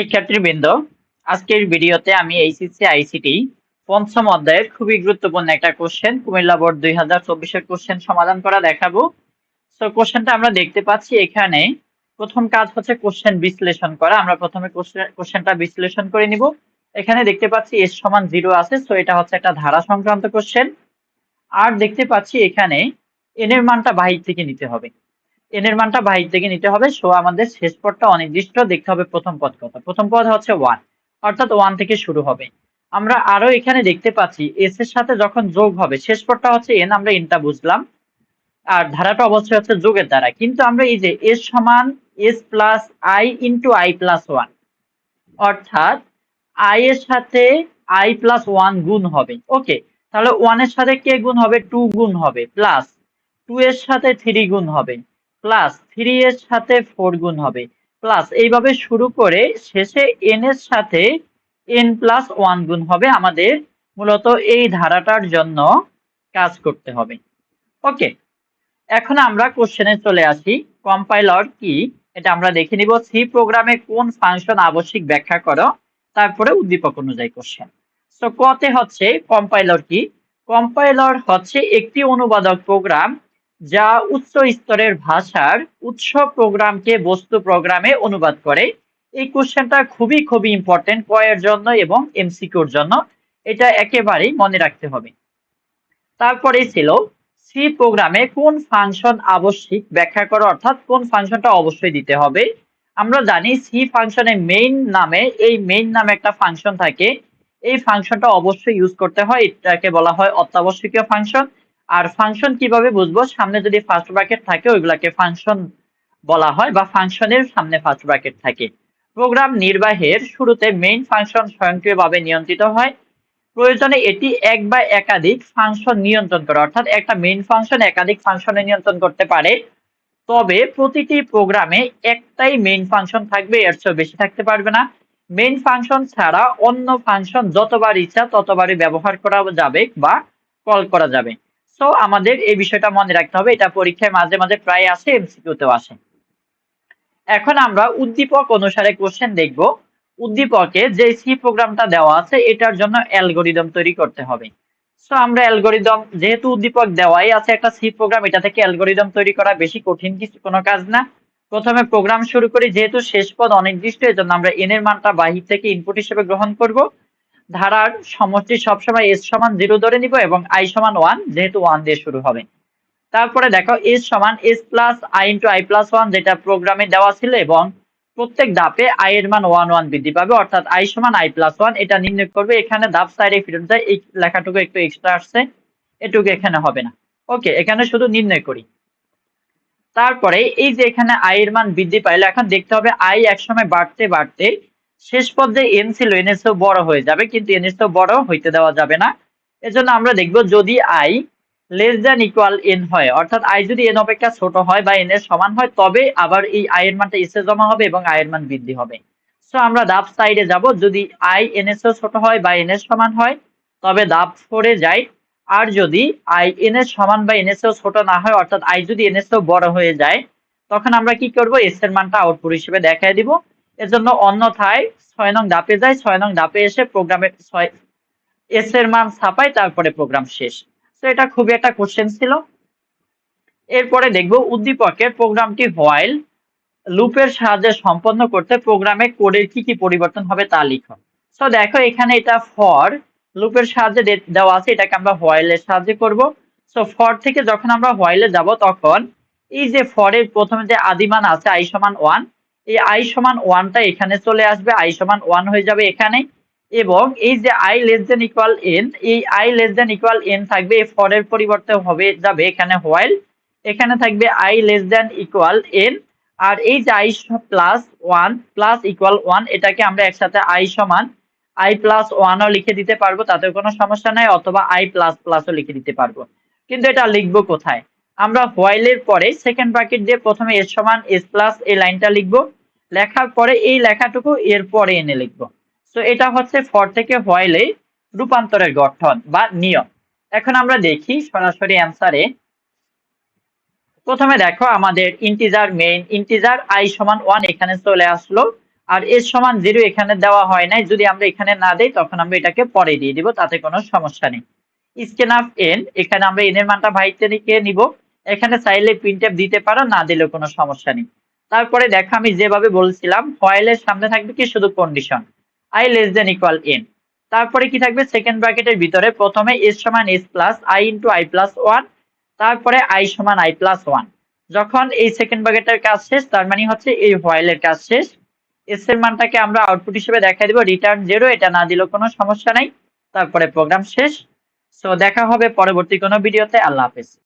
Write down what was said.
শিক্ষার্থীবৃন্দ, আজকের ভিডিওতে আমি এইচএসসি, আইসিটি পঞ্চম অধ্যায়ের খুবই গুরুত্বপূর্ণ একটা কোশ্চেন কুমিল্লা বোর্ড দুই হাজার চব্বিশের কোশ্চেন সমাধান করা দেখাবো। তো কোশ্চেনটা আমরা দেখতে পাচ্ছি এখানে। প্রথম কাজ হচ্ছে কোশ্চেন বিশ্লেষণ করা। আমরা প্রথমে কোশ্চেনটা বিশ্লেষণ করে নিব। এখানে দেখতে পাচ্ছি এস সমান জিরো আছে সো এটা হচ্ছে একটা ধারা সংক্রান্ত কোশ্চেন আর দেখতে পাচ্ছি এখানে এন এর মানটা বাহির থেকে নিতে হবে। এন এর মানটা বাহির থেকে নিতে হবে। সো আমাদের শেষ পদটা অনির্দিষ্ট, দেখতে হবে প্রথম পদ কত। প্রথম পদ হচ্ছে ওয়ান অর্থাৎ ওয়ান থেকে শুরু হবে। আমরা আরও এখানে দেখতে পাচ্ছি এস এর সাথে যখন যোগ হবে, শেষ পদটা হচ্ছে এন আমরা এনটা বুঝলাম। আর ধারাটা অবশ্যই হচ্ছে যোগের দ্বারা। কিন্তু আমরা এই যে এস সমান S plus I into I plus one অর্থাৎ আই এর সাথে আই প্লাস ওয়ান গুণ হবে। ওকে তাহলে ওয়ানের সাথে কে গুণ হবে? টু গুণ হবে। প্লাস টু এর সাথে থ্রি গুণ হবে। প্লাস থ্রি এর সাথে ফোর গুণ হবে। প্লাস এইভাবে শুরু করে শেষে এন এর সাথে এন প্লাস ওয়ান গুণ হবে আমাদের মূলত এই ধারাটার জন্য কাজ করতে হবে। ওকে এখন আমরা কোশ্চেনে চলে আসি। কম্পাইলার কি? এটা আমরা দেখে নিব। সি প্রোগ্রামে কোন ফাংশন আবশ্যিক ব্যাখ্যা করো। তারপরে উদ্দীপক অনুযায়ী কোশ্চেন তো কতে হচ্ছে কম্পাইলার কি? কম্পাইলার হচ্ছে একটি অনুবাদক প্রোগ্রাম যা উচ্চ স্তরের ভাষার উৎস প্রোগ্রামকে বস্তু প্রোগ্রামে অনুবাদ করে। এই কোশ্চেনটা খুবই খুবই ইম্পর্টেন্ট কয়ের জন্য এবং এমসিকিউর জন্য। এটা একেবারেই মনে রাখতে হবে। তারপরে ছিল সি প্রোগ্রামে কোন ফাংশন আবশ্যিক ব্যাখ্যা করো, অর্থাৎ কোন ফাংশনটা অবশ্যই দিতে হবে। আমরা জানি সি ফাংশনে মেইন নামে, এই মেইন নামে একটা ফাংশন থাকে। এই ফাংশনটা অবশ্যই ইউজ করতে হয়। এটাকে বলা হয় অত্যাবশ্যকীয় ফাংশন। আর ফাংশন কীভাবে বুঝব? সামনে যদি ফার্স্ট ব্র্যাকেট থাকে, ওইগুলাকে ফাংশন বলা হয় বা ফাংশনের সামনে ফার্স্ট ব্র্যাকেট থাকে। প্রোগ্রাম নির্বাহের শুরুতে মেইন ফাংশন স্বয়ংক্রিয়ভাবে নিয়ন্ত্রিত হয়। প্রয়োজনে এটি এক বা একাধিক ফাংশন নিয়ন্ত্রণ করে, অর্থাৎ একটা মেইন ফাংশন একাধিক ফাংশনে নিয়ন্ত্রণ করতে পারে। তবে প্রতিটি প্রোগ্রামে একটাই মেইন ফাংশন থাকবে, এর চেয়ে বেশি থাকতে পারবে না। মেইন ফাংশন ছাড়া অন্য ফাংশন যতবার ইচ্ছা ততবারই ব্যবহার করা যাবে বা কল করা যাবে। সো আমাদের এই বিষয়টা মনে রাখতে হবে। এটা পরীক্ষায় মাঝে মাঝে প্রায় আসে এমসিকিউতেও আসে এখন আমরা উদ্দীপক অনুসারে কোশ্চেন দেখব। উদ্দীপকে যে সি প্রোগ্রামটা দেওয়া আছে, এটার জন্য অ্যালগোরিদম তৈরি করতে হবে। সো আমরা অ্যালগোরিদম যেহেতু উদ্দীপক দেওয়াই আছে একটা সি প্রোগ্রাম এটা থেকে অ্যালগোরিদম তৈরি করা বেশি কঠিন কিছু, কোনো কাজ না। প্রথমে প্রোগ্রাম শুরু করি, যেহেতু শেষ পদ অনির্দিষ্ট এর জন্য আমরা এন এর মানটা বাহির থেকে ইনপুট হিসেবে গ্রহণ করব। ধারার সমষ্টি সবসময় এস সমান জিরো ধরে নিব এবং আই সমান ওয়ান যেহেতু ওয়ান দিয়ে শুরু হবে। তারপরে দেখো এস সমান S plus I into I plus one যেটা প্রোগ্রামে দেওয়া ছিল এবং প্রত্যেক ধাপে আই এর মান ওয়ান ওয়ান বৃদ্ধি পাবে, অর্থাৎ আই সমান আই প্লাস ওয়ান এটা নির্ণয় করবে। এখানে ধাপ সাইডে ফিরে যায় এই লেখাটুকু একটু এক্সট্রা আসছে, এটুকু এখানে হবে না। ওকে এখানে শুধু নির্ণয় করি। তারপরে এই যে এখানে আই এর মান বৃদ্ধি পাইলে, এখন দেখতে হবে আই একসময় বাড়তে বাড়তে শেষ পর্যায়ে এন ছিল এন এর বড় হয়ে যাবে, কিন্তু এন এর বড় হইতে দেওয়া যাবে না। এজন্য আমরা দেখব যদি I less than equal N হয়, অর্থাৎ আই যদি এন অপেক্ষা ছোট হয় বা এন এর সমান হয়, তবে আবার এই আই এর মানটা এস জমা হবে এবং আই এর মান বৃদ্ধি হবে। সো আমরা দাব সাইডে যাব, যদি আই এন এস ছোট হয় বা এন এর সমান হয়, তবে দাব ফোরে যাই। আর যদি আই এন এর সমান বা এন এস ছোট না হয়, অর্থাৎ আই যদি এন এস বড় হয়ে যায়, তখন আমরা কি করব? এস এর মানটা আউটপুট হিসেবে দেখায় দিব। এজন্য অন্যথায় ছয় নং ধাপে যায়, ছয় নং ধাপে এসে প্রোগ্রামের ছয় এস এর মান ছাপাই তারপরে প্রোগ্রাম শেষ। তো এটা খুবই একটা কোশ্চেন ছিল। এরপরে দেখব উদ্দীপকের প্রোগ্রামটি হোয়াইল লুপের সাহায্যে সম্পন্ন করতে প্রোগ্রামে কোডের কি কি পরিবর্তন হবে তা লিখুন সো দেখো এখানে এটা ফর লুপের সাহায্যে দেওয়া আছে, এটাকে আমরা হোয়াইলের সাহায্যে করব। সো ফর থেকে যখন আমরা হোয়াইলে যাব, তখন এই যে ফরের প্রথমে যে আদিমান আছে, আই সমান ওয়ান এই আই সমান ওয়ানটা এখানে চলে আসবে আই সমান ওয়ান হয়ে যাবে এখানে। এবং এই যে I less than equal N এই I less than equal N থাকবে, এই ফরের পরিবর্তে হবে, যাবে এখানে হোয়াইল এখানে থাকবে I less than equal N আর এই যে I plus one plus equal one এটাকে আমরা একসাথে আই সমান আই প্লাস ওয়ানও লিখে দিতে পারব তাতে কোনো সমস্যা নাই, অথবা আই প্লাস প্লাসও লিখে দিতে পারব। কিন্তু এটা লিখব কোথায়? আমরা হোয়াইলের পরে সেকেন্ড ব্র্যাকেট দিয়ে প্রথমে এস সমান এস প্লাস এই লাইনটা লিখব। লেখার পরে এই লেখাটুকু এর পরে এনে লিখব। তো এটা হচ্ছে ফর থেকে হোয়াইলে রূপান্তরের গঠন বা নিয়ম। এখন আমরা দেখি সরাসরি অ্যান্সারে প্রথমে দেখো আমাদের ইন্টিজার মেইন ইন্টিজার আই সমান ওয়ান এখানে চলে আসলো। আর এর সমান জিরো এখানে দেওয়া হয় নাই। যদি আমরা এখানে না দেই, তখন আমরা এটাকে পরে দিয়ে দিব, তাতে কোনো সমস্যা নেই। স্ক্যান অফ এন এখানে আমরা এন এর মানটা ভাইতে নিব। এখানে চাইলে প্রিন্ট দিতে পারো, না দিলেও কোনো সমস্যা নেই। তারপরে দেখো আমি যেভাবে বলছিলাম ফয়েলের সামনে থাকবে কি? শুধু condition I less than equal N তারপরে কি থাকবে? সেকেন্ড ব্র্যাকেটের ভিতরে প্রথমে এস সমান S plus I into I plus one তারপরে আই সমান আই প্লাস ওয়ান যখন এই সেকেন্ড ব্র্যাকেটের কাজ শেষ, তার মানে হচ্ছে এই ফয়েলের কাজ শেষ এস এর মানটাকে আমরা আউটপুট হিসেবে দেখাই দিব রিটার্ন জিরো এটা না দিলেও কোনো সমস্যা নাই। তারপরে প্রোগ্রাম শেষ। সো দেখা হবে পরবর্তী কোনো ভিডিওতে আল্লাহ হাফেজ।